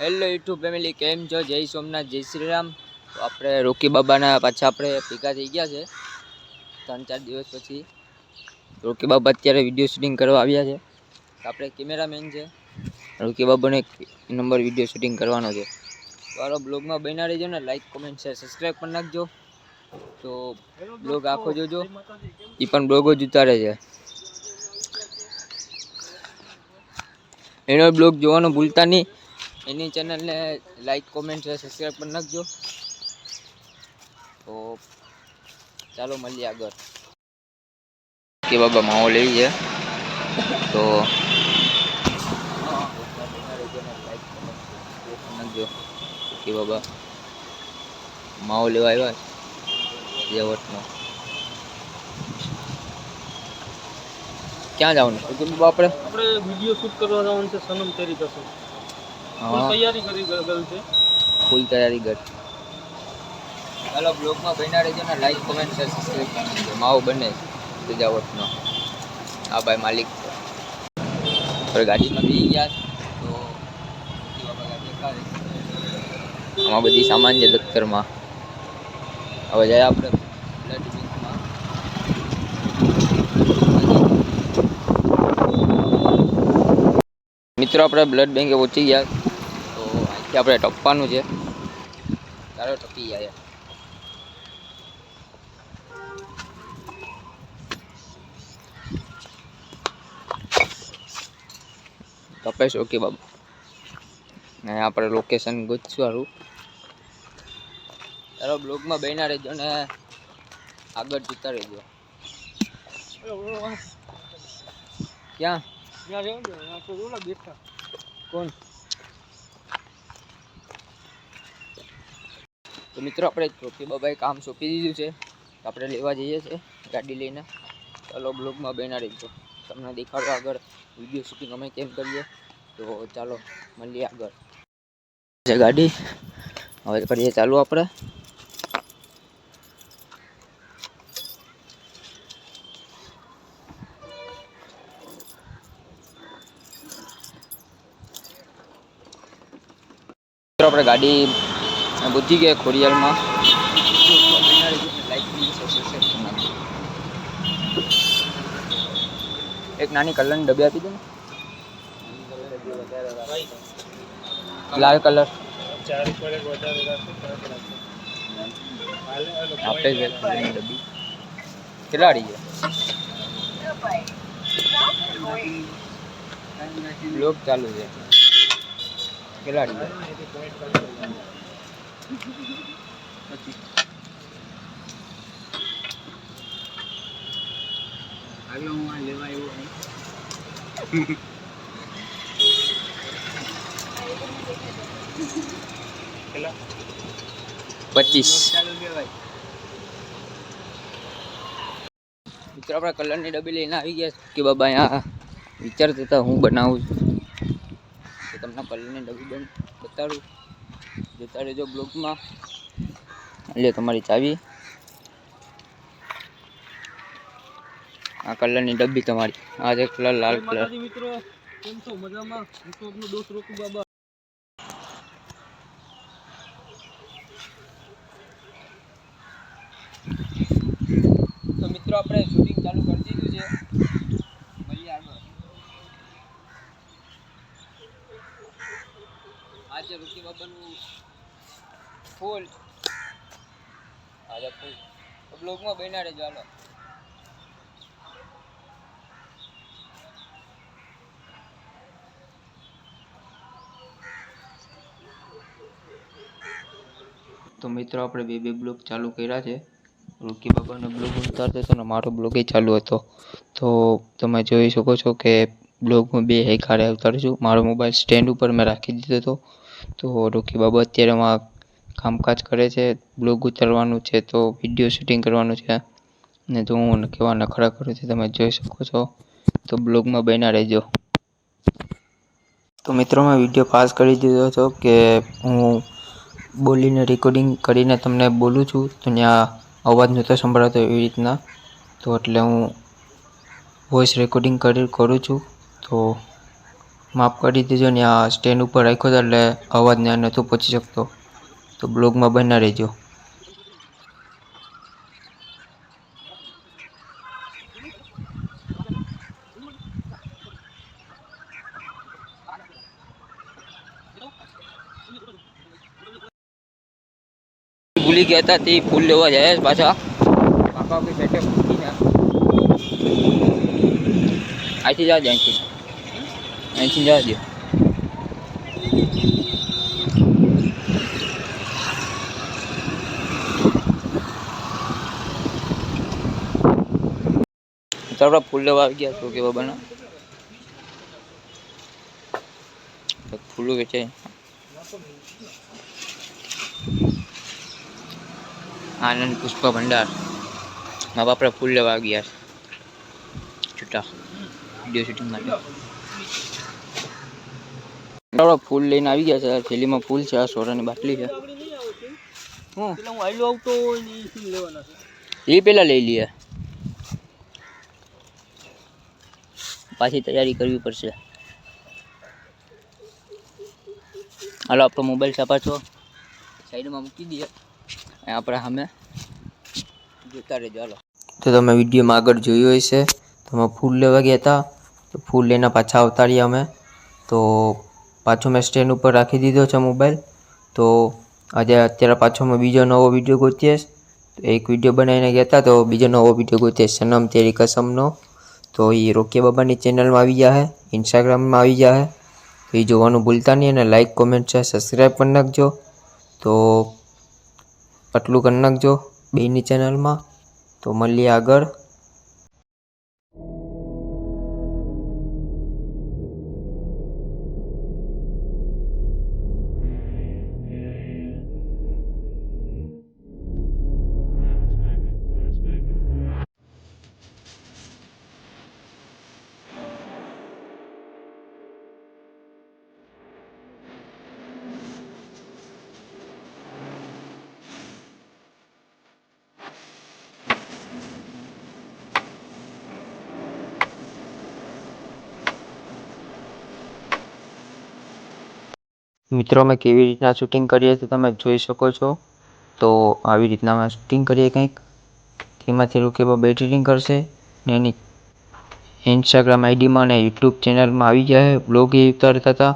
Hello YouTube family કેમ છો? જય સોમનાથ, જય શ્રી રામ તો આપણે રોકી બાબાના પાછા આપણે ભેગા થઈ ગયા છે. ત્રણ ચાર દિવસ પછી રોકી બાબા અત્યારે વીડિયો શૂટિંગ કરવા આવ્યા છે. આપણે કેમેરામેન છે. રોકી બાબાનો એક નંબર વીડિયો શૂટિંગ કરવાનો છે. આરો બ્લોગમાં બન્યા રહેજો ને લાઇક કોમેન્ટ શેર સબસ્ક્રાઈબ પણ નાખજો. તો બ્લોગ આખો જોજો. એ પણ બ્લોગો જ ઉતારે છે. એનો બ્લોગ જોવાનું ભૂલતા નહીં. એની ચેનલને લાઈક, કોમેન્ટ સબસ્ક્રાઈબ પણ નાખજો. તો ચાલો મળીએ આગળ. કે બાબા માવો એવી છે? તો કે બાબા માવો લેવા આવ્યા જેવટનો ક્યાં જવાનું? આપણે આપણે વીડિયો શૂટ કરવા જવાનું છે, સનમ તેરી હા તૈયારી કરી ગયેલ છે? ફૂલ તૈયારી કર ચાલો બ્લોગમાં બન્યા રહેજો ને લાઈક કોમેન્ટ શેર સબસ્ક્રાઈબ કરજો માવો બને સજાવટનો. આ ભાઈ માલિક છે. ગાડીમાં બી ગયા તો. આમાં બધી સામાન છે દફતરમાં. હવે જાય આપણે બ્લડ બેંકમાં મિત્રો આપણે બ્લડ બેંકે પહોંચી ગયા. અહીંથી આપણે ટપવાનું છે. ચાલો ટપી જાય તપેશ ઓકે બાબુ. ને આપણે લોકેશન ગોતશું સારું ચાલો બ્લોગમાં બેના રહેજો ને આગળ જતા રહેજો. ક્યાં? કોણ? તો મિત્રો, આપણે ચોકી બાબાએ કામ સોંપી દીધું છે. તો આપણે લેવા જઈએ છીએ ગાડી લઈને. ચાલો બ્લોગમાં બેના રહીશો તમને દેખાડો આગળ વીડિયો શૂટિંગ અમે કેમ કરીએ. તો ચાલો, મળીએ આગળ. છે ગાડી. હવે કરીએ ચાલુ આપણે. આપણે ગાડી બુજી ગયા ખોડિયાલમાં એક નાની કલરની ડબ્બી આપી દો ને લાલ કલર ચાર ઉપર એક વધારે રાખો હાલે હાલો આપે છે કલરની ડબ્બી કેટલા અડી છે બ્લોક ચાલુ છે કેટલા અડી છે કેટલા પચીસ. મિત્રો, આપણે કલરની ડબ્બી લઈને આવી ગયા કે બાબા, અહીંયા વિચારતા હતા હું બનાવું છું. તો તમને કલરની ડબ્બી બન બતાડું. જોતા રહેજો બ્લોગમાં એટલે તમારી ચાવી. આ કલરની ડબ્બી તમારી. આ જે કલર લાલ કલર. મિત્રો કેમ છો? મજામાં? હું તો આપનો દોસ્ત રોકુ બાબા તો મિત્રો આપણે શૂટિંગ ચાલુ કરી દીધું છે મળીએ આગળ આજે રૂકી બાબાનું ફૂલ. આજે ફૂલ. બ્લોગમાં બનાડે જો હાલો. તો મિત્રો, આપણે બે બે બ્લોગ ચાલુ કર્યા છે. રૂકી બાબાનો બ્લોગ ઉતારતો હતો ને મારો બ્લોગ ચાલુ હતો. તો તમે જોઈ શકો છો કે બ્લોગમાં બે હેકારે ઉતારીશું મારો મોબાઈલ સ્ટેન્ડ ઉપર મેં રાખી દીધો હતો. તો રોકી બાબા અત્યારે એમાં કામકાજ કરે છે બ્લોગ ઉતારવાનું છે, તો વીડિયો શૂટિંગ કરવાનું છે. ને તો હું કેવા નખરા કરું છું, તમે જોઈ શકો છો. તો બ્લોગમાં બન્યા રહેજો. તો મિત્રો, મેં વીડિયો પાસ કરી દીધો હતો કે હું બોલીને રેકોર્ડિંગ કરીને તમને બોલું છું. તો ત્યાં અવાજ નહોતો સંભળાતો એવી રીતના. તો એટલે હું વોઇસ રેકોર્ડિંગ કરી, કરું છું. તો માફ કરી દેજો ને આ સ્ટેન્ડ ઉપર રાખ્યો હતો એટલે અવાજ ને નહોતો પહોંચી શકતો. તો બ્લોગમાં બના રહેજો. ભૂલી ગયા હતા તે ફૂલ લેવા જાય છે પાછા. કાકા કે બેઠે મૂકી ના અહીંથી જા અહીંથી અહીંથી જા દે તો આપણે ફૂલ લેવા આવી ગયા છો કે બાબાના ફૂલો વેચાય આનંદ પુષ્પ ભંડાર મા બાપડા ફૂલ લેવા આવી ગયા છૂટા વીડિયો શૂટિંગ માટે આપણે ફૂલ લઈને આવી ગયા છે. થેલીમાં ફૂલ છે, આ સોરાની બાટલી છે. એ પેલા લઈ લઈએ. પાછી તૈયારી કરવી પડશે. હાલો, આપણો મોબાઈલ છાપાછો સાઈડમાં મૂકી દઈએ. આપણે સામે. જોતા રહેજો, હાલો. તો તમે વિડીયોમાં આગળ જોયું હશે. તમે ફૂલ લેવા ગયા હતા. ફૂલ લઈને પાછા આવતા રહ્યા અમે. તો પાછો મેં સ્ટેન્ડ ઉપર રાખી દીધો છે મોબાઈલ તો આજે અત્યારે પાછો મેં બીજો નવો વીડિયો ગોતીશ તો એક વીડિયો બનાવીને ગયા તો બીજો નવો વીડિયો ગોતીશ સનમ તેરી કસમનો. તો એ રોકે બાબાની ચેનલમાં આવી ગયા ઇન્સ્ટાગ્રામમાં આવી ગયા તો એ જોવાનું ભૂલતા નહીં અને લાઈક કોમેન્ટ છે સબસ્ક્રાઈબ કરી નાખજો. તો આટલું કરી નાખજો બેની ચેનલમાં તો મળીએ આગળ. મિત્રો, અમે કેવી રીતના શૂટિંગ કરીએ તો તમે જોઈ શકો છો. તો આવી રીતના અમે શૂટિંગ કરીએ કંઈક. તેમાંથી રોકેબા એડિટિંગ કરશે. ને એની ઇન્સ્ટાગ્રામ આઈડીમાં અને યુટ્યુબ ચેનલમાં આવી જાય બ્લોગ એ ઉતારતા હતા,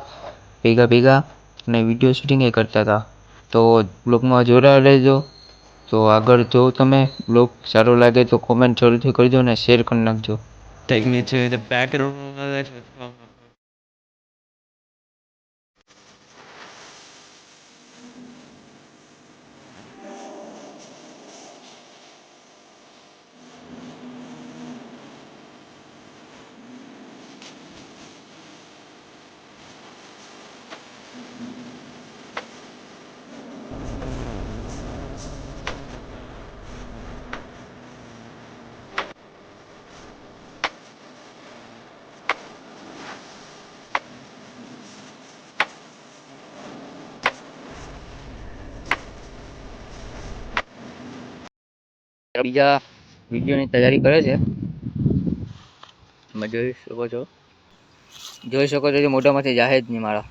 ભેગા ભેગા, અને વીડિયો શૂટિંગ એ કરતા હતા. તો બ્લોગમાં જોડાયા રહેજો. તો આગળ જો તમે બ્લોગ સારો લાગે તો કોમેન્ટ જરૂરથી કરજો અને શેર કરી નાખજો. Take me to. બીજા વિડીયોની તૈયારી કરે છે. તમે જોઈ શકો છો. જોઈ શકો છો જે મોઢામાંથી જાહે જ નહીં મારા.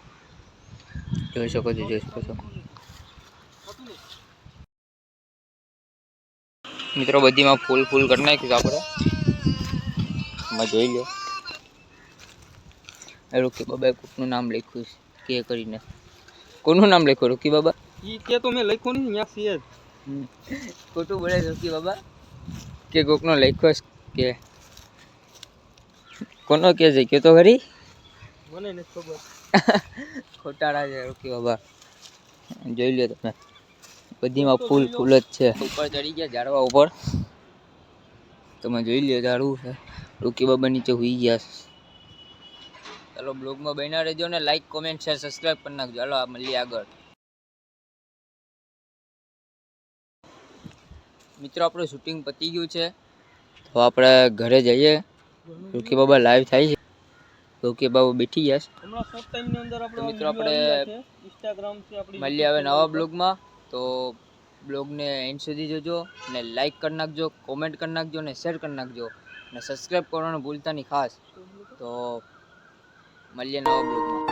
જોઈ શકો છો, જોઈ શકો છો. મિત્રો, બધીમાં ફૂલ ફૂલ કરી નાખ્યું આપણે. એમાં જોઈ લો. રોકી બાબાએ કોકનું નામ લખ્યું છે, કે કરીને. કોનું નામ લખ્યું? રોકી બાબા? એ કે તો મેં લખ્યું નહીં ત્યાં છે જ. ખોટું બોલે રોકી બાબા? કે કોકનો લખ્યો કે કોનો કે છે? કે તો ખરી? મને નથી ખબર. ખોટાડા છે રોકી બાબા. જોઈ લો તમે. બધીમાં ફૂલ ફૂલ જ છે. ઉપર ચડી ગયા ઝાડવા ઉપર. તમે જોઈ લ્યો ઝાડવું છે. રોકી બાબા નીચે હુઈ ગયા ચાલો બ્લોગમાં બન્યા રહેજો ને. લાઈક કોમેન્ટ શેર સબસ્ક્રાઈબ કરી નાખજો. ચાલો આ મળીએ આગળ. મિત્રો આપણું શૂટિંગ પતી ગયું છે. તો આપણે ઘરે જઈએ. રોકી બાબા લાઈવ થાય છે. રોકી બાબા બેઠી ગયા છે. મિત્રો આપણી મળીએ હવે નવા બ્લોગમાં તો બ્લોગને એન્ડ સુધી જોજો અને લાઈક કરી નાખજો કોમેન્ટ કરી નાખજો અને શેર કરી નાખજો. અને સબસ્ક્રાઈબ કરવાનું ભૂલતા નહીં ખાસ. તો મળીએ નવા બ્લોગમાં